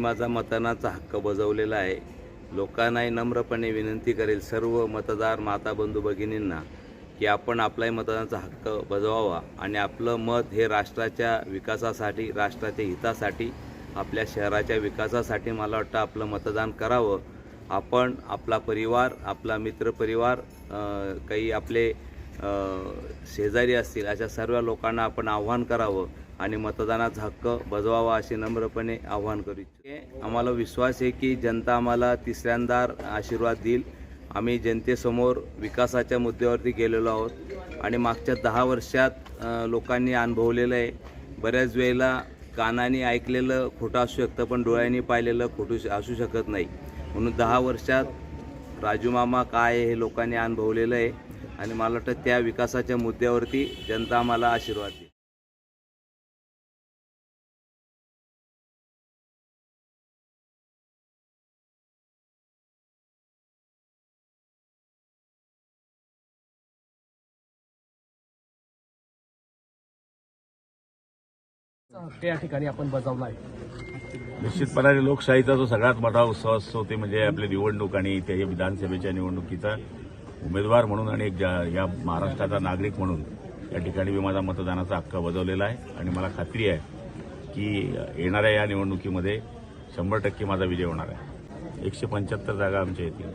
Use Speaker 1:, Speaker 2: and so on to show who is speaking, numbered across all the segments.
Speaker 1: माझा मतदानाचा हक्क बजावलेला आहे. लोकांनाही नम्रपणे विनंती करेल सर्व मतदार माता बंधू भगिनींना की आपण आपलाही मतदानाचा हक्क बजवावा आणि आपलं मत हे राष्ट्राच्या विकासासाठी राष्ट्राच्या हितासाठी आपल्या शहराच्या विकासासाठी मला वाटतं आपलं मतदान करावं. आपण आपला परिवार आपला मित्रपरिवार काही आपले शेजारी असतील अशा सर्व लोकांना आपण आव्हान करावं आणि मतदानाचा हक्क बजवावा असे नम्रपणे आव्हान करू इच्छितो. आम्हाला विश्वास आहे की जनता आम्हाला तिसऱ्यांदा आशीर्वाद देईल. आम्ही जनतेसमोर विकासाच्या मुद्द्यावरती गेलेलो आहोत आणि मागच्या दहा वर्षात लोकांनी अनुभवलेलं आहे. बऱ्याच वेळेला कानाने ऐकलेलं खोटं असू शकतं पण डोळ्यांनी पाहिलेलं खोटू श- असू शकत नाही. म्हणून दहा वर्षात राजूमामा काय आहे हे लोकांनी अनुभवलेलं आहे. आणि मला वाटतं त्या विकासाच्या मुद्द्यावरती जनता आम्हाला आशीर्वाद देईल.
Speaker 2: त्या ठिकाणी आपण बजावला आहे
Speaker 3: निश्चितपणाने लोकशाहीचा जो सगळ्यात मोठा उत्सव असतो ते म्हणजे आपली निवडणूक आणि त्या या विधानसभेच्या निवडणुकीचा उमेदवार म्हणून आणि एक जा- या महाराष्ट्राचा नागरिक म्हणून या ठिकाणी मी माझा मतदानाचा हक्क बजावलेला आहे. आणि मला खात्री आहे की येणाऱ्या या निवडणुकीमध्ये शंभर टक्के माझा विजय होणार आहे. एकशे पंच्याहत्तर जागा आमच्या येतील.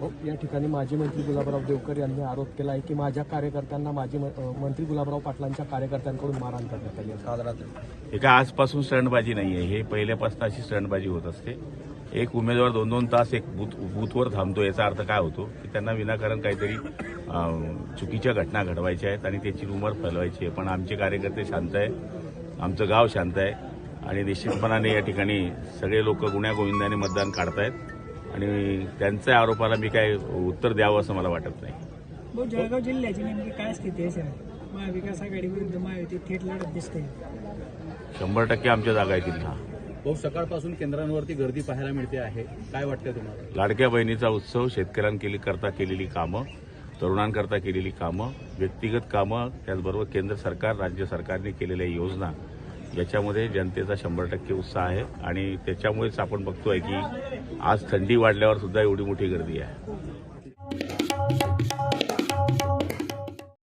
Speaker 2: हो या ठिकाणी माजी मंत्री गुलाबराव देवकर यांनी आरोप केला आहे की माझ्या कार्यकर्त्यांना माजी मंत्री गुलाबराव पाटलांच्या कार्यकर्त्यांकडून मारहाण करण्यात आली आहे.
Speaker 3: हे काय आजपासून स्टंटबाजी नाही आहे हे पहिल्यापासून अशी स्टंटबाजी होत असते. एक उमेदवार दोन दोन तास एक बूथ बूथवर थांबतो याचा अर्थ काय होतो की त्यांना विनाकारण काहीतरी चुकीच्या घटना घडवायच्या आहेत आणि त्याची रुमर फैलवायची आहे. पण आमचे कार्यकर्ते शांत आहे आमचं गाव शांत आहे आणि निश्चितपणाने या ठिकाणी सगळे लोक गुण्यागोविंदाने मतदान काढतायत आणि त्यांच्या आरोपाला मी काय उत्तर द्यावं असं मला वाटत नाही.
Speaker 4: जळगाव जिल्ह्याची नेमकी काय स्थिती आहे सर? महाविकास आघाडी विरुद्ध महायुती थेट लढत दिसते.
Speaker 3: शंभर टक्के आमच्या जागा येतील ना
Speaker 5: भाऊ सकाळपासून केंद्रांवरती गर्दी पाहायला मिळते आहे. काय वाटतं तुम्हाला?
Speaker 3: लाडक्या बहिणीचा उत्सव शेतकऱ्यांकरता केलेली कामं तरुणांकरता केलेली कामं व्यक्तिगत कामं त्याचबरोबर केंद्र सरकार राज्य सरकारने केलेल्या योजना याच्यामध्ये जनतेचा शंभर टक्के उत्साह आहे. आणि त्याच्यामुळेच आपण बघतोय की आज थंडी वाढल्यावर सुद्धा एवढी मोठी गर्दी आहे.